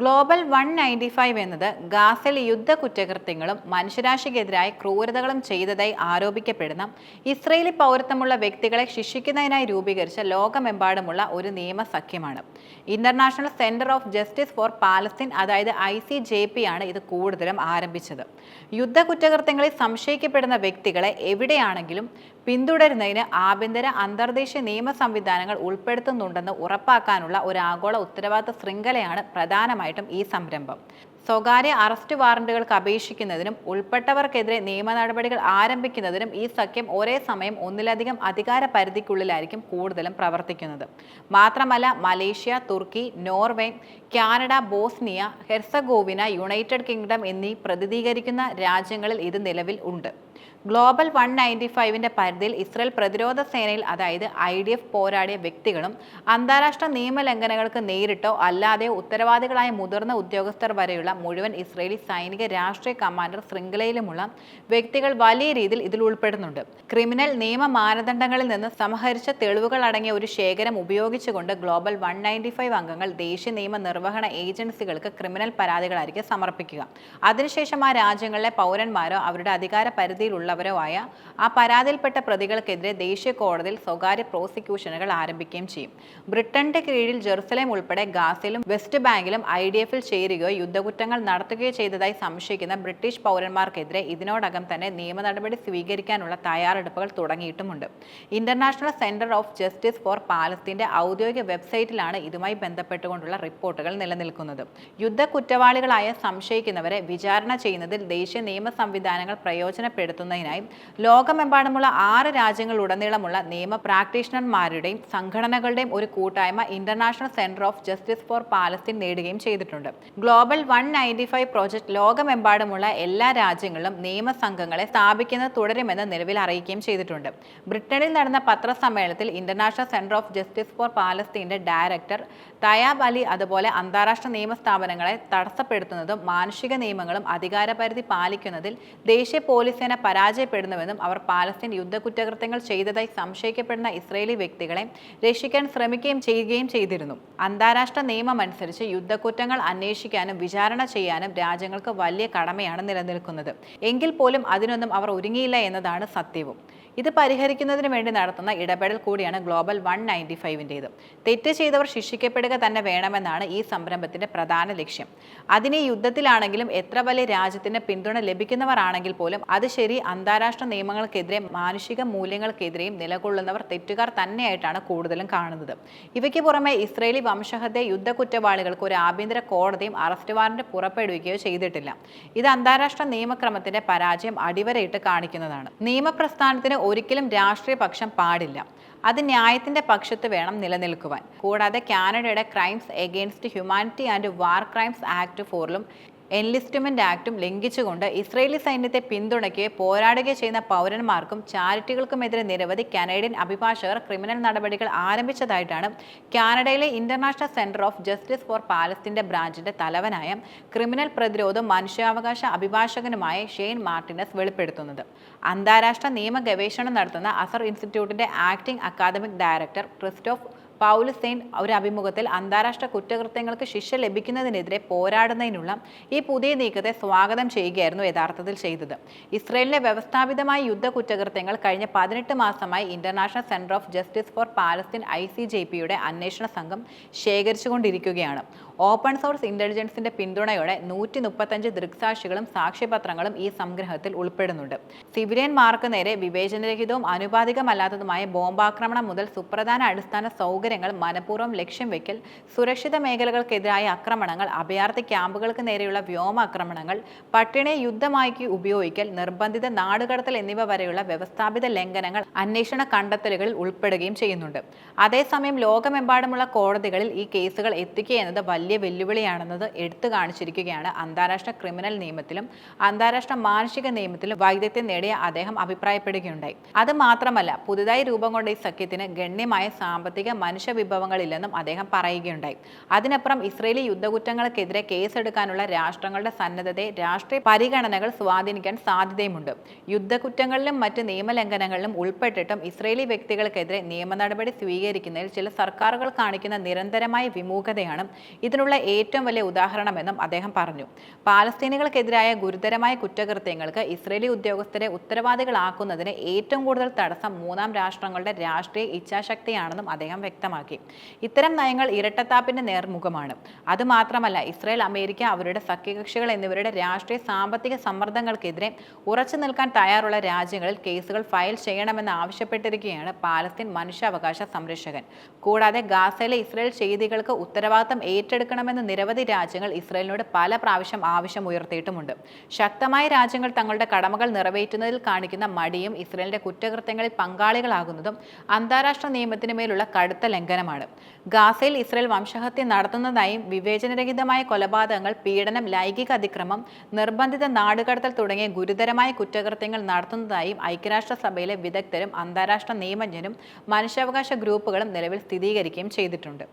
Global one ninety five എന്നത് ഗാസയിൽ യുദ്ധ കുറ്റകൃത്യങ്ങളും മനുഷ്യരാശിക്കെതിരായ ക്രൂരതകളും ചെയ്തതായി ആരോപിക്കപ്പെടുന്ന ഇസ്രയേലി പൗരത്വമുള്ള വ്യക്തികളെ ശിക്ഷിക്കുന്നതിനായി രൂപീകരിച്ച ലോകമെമ്പാടുമുള്ള ഒരു നിയമസഖ്യമാണ്. International centre of justice for Palestine I C J P P ആണ് ഇത് കൂടുതലും ആരംഭിച്ചത്. യുദ്ധ കുറ്റകൃത്യങ്ങളിൽ സംശയിക്കപ്പെടുന്ന വ്യക്തികളെ എവിടെയാണെങ്കിലും പിന്തുടരുന്നതിന് ആഭ്യന്തര അന്തർദേശീയ നിയമ സംവിധാനങ്ങൾ ഉൾപ്പെടുത്തുന്നുണ്ടെന്ന് ഉറപ്പാക്കാനുള്ള ഒരു ആഗോള ഉത്തരവാദിത്ത ശൃംഖലയാണ് പ്രധാനമായിട്ടും ഈ സംരംഭം. സ്വകാര്യ അറസ്റ്റ് വാറന്റുകൾക്ക് അപേക്ഷിക്കുന്നതിനും ഉൾപ്പെട്ടവർക്കെതിരെ നിയമ നടപടികൾ ആരംഭിക്കുന്നതിനും ഈ സഖ്യം ഒരേ സമയം ഒന്നിലധികം അധികാര പരിധിക്കുള്ളിലായിരിക്കും കൂടുതലും പ്രവർത്തിക്കുന്നത്. മാത്രമല്ല മലേഷ്യ തുർക്കി Norway Canada Bosnia Herzegovina United Kingdom എന്നീ പ്രതിനിധീകരിക്കുന്ന രാജ്യങ്ങളിൽ ഇത് നിലവിൽ ഉണ്ട്. ഗ്ലോബൽ വൺ നയന്റി ഫൈവിന്റെ പരിധിയിൽ ഇസ്രയേൽ പ്രതിരോധ സേനയിൽ അതായത് ഐ ഡി എഫ് പോരാടിയ വ്യക്തികളും അന്താരാഷ്ട്ര നിയമലംഘനങ്ങൾക്ക് നേരിട്ടോ അല്ലാതെയോ ഉത്തരവാദികളായ മുതിർന്ന ഉദ്യോഗസ്ഥർ വരെയുള്ള മുഴുവൻ ഇസ്രയേലി സൈനിക രാഷ്ട്രീയ കമാൻഡർ ശൃംഖലയിലുമുള്ള വ്യക്തികൾ വലിയ രീതിയിൽ ഇതിൽ ഉൾപ്പെടുന്നുണ്ട്. ക്രിമിനൽ നിയമ മാനദണ്ഡങ്ങളിൽ നിന്ന് സമഹരിച്ച തെളിവുകൾ അടങ്ങിയ ഒരു ശേഖരം ഉപയോഗിച്ചുകൊണ്ട് ഗ്ലോബൽ വൺ നയന്റി ഫൈവ് അംഗങ്ങൾ ദേശീയ നിയമ നിർവഹണ ഏജൻസികൾക്ക് ക്രിമിനൽ പരാതികളായിരിക്കും സമർപ്പിക്കുക. അതിനുശേഷം ആ രാജ്യങ്ങളിലെ പൗരന്മാരോ അവരുടെ അധികാര പരിധിയിലുള്ളവരോ ആയ ആ പരാതിയിൽപ്പെട്ട പ്രതികൾക്കെതിരെ ദേശീയ കോടതിയിൽ സ്വകാര്യ പ്രോസിക്യൂഷനുകൾ ആരംഭിക്കുകയും ചെയ്യും. ബ്രിട്ടന്റെ കീഴിൽ ജെറുസലേം ഉൾപ്പെടെ ഗാസയിലും വെസ്റ്റ് ബാങ്കിലും ഐ ഡി എഫിൽ ചേരുകയോ യുദ്ധകുറ്റങ്ങൾ നടത്തുകയോ ചെയ്തതായി സംശയിക്കുന്ന ബ്രിട്ടീഷ് പൗരന്മാർക്കെതിരെ ഇതിനോടകം തന്നെ നിയമ നടപടി സ്വീകരിക്കാനുള്ള തയ്യാറെടുപ്പുകൾ തുടങ്ങിയിട്ടുമുണ്ട്. International centre of justice for പാലസ്തീന്റെ ഔദ്യോഗിക വെബ്സൈറ്റിലാണ് ഇതുമായി ബന്ധപ്പെട്ടുകൊണ്ടുള്ള റിപ്പോർട്ടുകൾ നിലനിൽക്കുന്നത്. യുദ്ധ കുറ്റവാളികളായ സംശയിക്കുന്നവരെ വിചാരണ ചെയ്യുന്നതിൽ ദേശീയ നിയമ സംവിധാനങ്ങൾ പ്രയോജനപ്പെടുത്തുന്നതിനായി ലോകമെമ്പാടുമുള്ള ആറ് രാജ്യങ്ങളിലുടനീളമുള്ള നിയമ പ്രാക്ടീഷണർമാരുടെയും സംഘടനകളുടെയും ഒരു കൂട്ടായ്മ international centre of justice for Palestine നേടുകയും ചെയ്തിട്ടുണ്ട്. Global one ninety five project ലോകമെമ്പാടുമുള്ള എല്ലാ രാജ്യങ്ങളിലും നിയമസംഘങ്ങളെ സ്ഥാപിക്കുന്നത് തുടരുമെന്ന് നിലവിൽ അറിയിക്കുകയും ചെയ്തിട്ടുണ്ട്. ബ്രിട്ടനിൽ നടന്ന പത്രസമ്മേളനത്തിൽ international centre of justice for പാലസ്തീന്റെ director Tayab Ali അതുപോലെ അന്താരാഷ്ട്ര നിയമ സ്ഥാപനങ്ങളെ തടസ്സപ്പെടുത്തുന്നതും മാനുഷിക നിയമങ്ങളും അധികാരപരിധി പാലിക്കുന്നതിൽ ദേശീയ പോലീസ് സേന പരാജയപ്പെടുന്നുവെന്നും അവർ പാലസ്തീൻ യുദ്ധകുറ്റകൃത്യങ്ങൾ ചെയ്തതായി സംശയിക്കപ്പെടുന്ന ഇസ്രയേലി വ്യക്തികളെ രക്ഷിക്കാൻ ശ്രമിക്കുകയും ചെയ്യുകയും ചെയ്തിരുന്നു. അന്താരാഷ്ട്ര നിയമം അനുസരിച്ച് യുദ്ധക്കുറ്റങ്ങൾ അന്വേഷിക്കാനും വിചാരണ ചെയ്യാനും രാജ്യങ്ങൾക്ക് വലിയ കടമയാണ് നിലനിൽക്കുന്നത്. എങ്കിൽ പോലും അതിനൊന്നും അവർ ഒരുങ്ങിയില്ല എന്നതാണ് സത്യവും. ഇത് പരിഹരിക്കുന്നതിന് വേണ്ടി നടത്തുന്ന ഇടപെടൽ കൂടിയാണ് ഗ്ലോബൽ വൺ നയന്റി ഫൈവിന്റേത്. തെറ്റ് ചെയ്തവർ ശിക്ഷിക്കപ്പെടുക തന്നെ വേണമെന്നാണ് ഈ സംരംഭത്തിന്റെ പ്രധാന ലക്ഷ്യം. അതിനെ യുദ്ധത്തിലാണെങ്കിലും എത്ര വലിയ രാജ്യത്തിന് പിന്തുണ ലഭിക്കുന്നവർ ആണെങ്കിൽ പോലും അത് ശരി അന്താരാഷ്ട്ര നിയമങ്ങൾക്കെതിരെ മാനുഷിക മൂല്യങ്ങൾക്കെതിരെയും നിലകൊള്ളുന്നവർ തെറ്റുകാർ തന്നെയായിട്ടാണ് കൂടുതലും കാണുന്നത്. ഇവയ്ക്ക് പുറമെ ഇസ്രയേലി വംശഹത്യ യുദ്ധ കുറ്റവാളികൾക്ക് ഒരു ആഭ്യന്തര കോടതിയും അറസ്റ്റ് വാറന്റ് പുറപ്പെടുവിക്കുകയോ ചെയ്തിട്ടില്ല. ഇത് അന്താരാഷ്ട്ര നിയമക്രമത്തിന്റെ പരാജയം അടിവരയിട്ട് കാണിക്കുന്നതാണ്. നിയമപ്രസ്ഥാനത്തിന് ഒരിക്കലും രാഷ്ട്രീയ പക്ഷം പാടില്ല. അത് ന്യായത്തിന്റെ പക്ഷത്ത് വേണം നിലനിൽക്കുവാൻ. കൂടാതെ കാനഡയുടെ crimes against humanity and war crimes act ഫോറിലും എൻലിസ്റ്റ്മെന്റ് ആക്ടും ലംഘിച്ചുകൊണ്ട് ഇസ്രയേലി സൈന്യത്തെ പിന്തുണയ്ക്കുകയോ പോരാടുകയോ ചെയ്യുന്ന പൗരന്മാർക്കും ചാരിറ്റികൾക്കുമെതിരെ നിരവധി കാനഡിയൻ അഭിഭാഷകർ ക്രിമിനൽ നടപടികൾ ആരംഭിച്ചതായിട്ടാണ് കാനഡയിലെ international centre of justice for പാലസ്തീന്റെ ബ്രാഞ്ചിന്റെ തലവനായ ക്രിമിനൽ പ്രതിരോധം മനുഷ്യാവകാശ അഭിഭാഷകനുമായ ഷെയ്ൻ മാർട്ടിനസ് വെളിപ്പെടുത്തുന്നത്. അന്താരാഷ്ട്ര നിയമ ഗവേഷണം നടത്തുന്ന അസർ ഇൻസ്റ്റിറ്റ്യൂട്ടിന്റെ acting academic director Christoph Paulussen ഒരു അഭിമുഖത്തിൽ അന്താരാഷ്ട്ര കുറ്റകൃത്യങ്ങൾക്ക് ശിക്ഷ ലഭിക്കുന്നതിനെതിരെ പോരാടുന്നതിനുള്ള ഈ പുതിയ നീക്കത്തെ സ്വാഗതം ചെയ്യുകയായിരുന്നു യഥാർത്ഥത്തിൽ ചെയ്തത്. ഇസ്രയേലിലെ വ്യവസ്ഥാപിതമായ യുദ്ധ കുറ്റകൃത്യങ്ങൾ കഴിഞ്ഞ പതിനെട്ട് മാസമായി international centre of justice for Palestine I C J പിയുടെ അന്വേഷണ സംഘം ശേഖരിച്ചുകൊണ്ടിരിക്കുകയാണ്. ഓപ്പൺ സോഴ്സ് ഇന്റലിജൻസിന്റെ പിന്തുണയോടെ നൂറ്റി മുപ്പത്തഞ്ച് ദൃക്സാക്ഷികളും സാക്ഷ്യപത്രങ്ങളും ഈ സംഗ്രഹത്തിൽ ഉൾപ്പെടുന്നുണ്ട്. സിവിലിയന്മാർക്ക് നേരെ വിവേചനരഹിതവും അനുപാതികമല്ലാത്തതുമായ ബോംബാക്രമണം മുതൽ സുപ്രധാന അടിസ്ഥാന സൗകര്യങ്ങൾ മനഃപൂർവം ലക്ഷ്യം വെക്കൽ സുരക്ഷിത മേഖലകൾക്കെതിരായ ആക്രമണങ്ങൾ അഭയാർത്ഥി ക്യാമ്പുകൾക്ക് നേരെയുള്ള വ്യോമാക്രമണങ്ങൾ പട്ടിണിയെ യുദ്ധമാക്കി ഉപയോഗിക്കൽ നിർബന്ധിത നാടുകടത്തൽ എന്നിവ വരെയുള്ള വ്യവസ്ഥാപിത ലംഘനങ്ങൾ അന്വേഷണ കണ്ടെത്തലുകളിൽ ഉൾപ്പെടുകയും ചെയ്യുന്നുണ്ട്. അതേസമയം ലോകമെമ്പാടുമുള്ള കോടതികളിൽ ഈ കേസുകൾ എത്തിക്കുക എന്നത് വലിയ വെല്ലുവിളിയാണെന്നത് എടുത്തു കാണിച്ചിരിക്കുകയാണ് അന്താരാഷ്ട്ര ക്രിമിനൽ നിയമത്തിലും അന്താരാഷ്ട്ര മാനുഷിക നിയമത്തിലും വൈദഗ്ധ്യം നേടിയ അദ്ദേഹം അഭിപ്രായപ്പെടുകയുണ്ടായി. അത് മാത്രമല്ല പുതുതായി രൂപം കൊണ്ട ഈ സഖ്യത്തിന് ഗണ്യമായ സാമ്പത്തിക മനുഷ്യ വിഭവങ്ങളില്ലെന്നും അദ്ദേഹം പറയുകയുണ്ടായി. അതിനപ്പുറം ഇസ്രയേലി യുദ്ധകുറ്റങ്ങൾക്കെതിരെ കേസെടുക്കാനുള്ള രാഷ്ട്രങ്ങളുടെ സന്നദ്ധതയെ രാഷ്ട്രീയ പരിഗണനകൾ സ്വാധീനിക്കാൻ സാധ്യതയുമുണ്ട്. യുദ്ധകുറ്റങ്ങളിലും മറ്റ് നിയമലംഘനങ്ങളിലും ഉൾപ്പെട്ടിട്ടും ഇസ്രയേലി വ്യക്തികൾക്കെതിരെ നിയമ നടപടി സ്വീകരിക്കുന്നതിൽ ചില സർക്കാരുകൾ കാണിക്കുന്ന നിരന്തരമായ വിമുഖതയാണ് ഇതിനുള്ള ഏറ്റവും വലിയ ഉദാഹരണമെന്നും അദ്ദേഹം പറഞ്ഞു. പാലസ്തീനികൾക്കെതിരായ ഗുരുതരമായ കുറ്റകൃത്യങ്ങൾക്ക് ഇസ്രയേലി ഉദ്യോഗസ്ഥരെ ഉത്തരവാദികളാക്കുന്നതിന് ഏറ്റവും കൂടുതൽ തടസ്സം മൂന്നാം രാഷ്ട്രങ്ങളുടെ രാഷ്ട്രീയ ഇച്ഛാശക്തിയാണെന്നും അദ്ദേഹം വ്യക്തമാക്കി. ഇത്തരം നയങ്ങൾ ഇരട്ടത്താപ്പിന്റെ നേർമുഖമാണ്. അതുമാത്രമല്ല ഇസ്രായേൽ അമേരിക്ക അവരുടെ സഖ്യകക്ഷികൾ എന്നിവരുടെ രാഷ്ട്രീയ സാമ്പത്തിക സമ്മർദ്ദങ്ങൾക്കെതിരെ ഉറച്ചു നിൽക്കാൻ തയ്യാറുള്ള രാജ്യങ്ങളിൽ കേസുകൾ ഫയൽ ചെയ്യണമെന്ന് ആവശ്യപ്പെട്ടിരിക്കുകയാണ് പാലസ്തീൻ മനുഷ്യാവകാശ സംരക്ഷകൻ. കൂടാതെ ഗാസയിലെ ഇസ്രായേൽ ചെയ്തികൾക്ക് ഉത്തരവാദിത്തം ഏറ്റെടുക്കണമെന്ന് നിരവധി രാജ്യങ്ങൾ ഇസ്രായേലിനോട് പല പ്രാവശ്യം ആവശ്യം ഉയർത്തിയിട്ടുമുണ്ട് ശക്തമായ രാജ്യങ്ങൾ തങ്ങളുടെ കടമകൾ നിറവേറ്റുന്നതിൽ കാണിക്കുന്ന മടിയും ഇസ്രായേലിന്റെ കുറ്റകൃത്യങ്ങളിൽ പങ്കാളികളാകുന്നതും അന്താരാഷ്ട്ര നിയമത്തിന് മേലുള്ള കടുത്ത ലംഘനമാണ്. ഗാസയിൽ ഇസ്രയേൽ വംശഹത്യ നടത്തുന്നതായും വിവേചനരഹിതമായ കൊലപാതകങ്ങൾ പീഡനം ലൈംഗിക അതിക്രമം നിർബന്ധിത നാടുകടത്തൽ തുടങ്ങിയ ഗുരുതരമായ കുറ്റകൃത്യങ്ങൾ നടത്തുന്നതായും ഐക്യരാഷ്ട്രസഭയിലെ വിദഗ്ധരും അന്താരാഷ്ട്ര നിയമജ്ഞരും മനുഷ്യാവകാശ ഗ്രൂപ്പുകളും നിലവിൽ സ്ഥിരീകരിക്കുകയും ചെയ്തിട്ടുണ്ട്.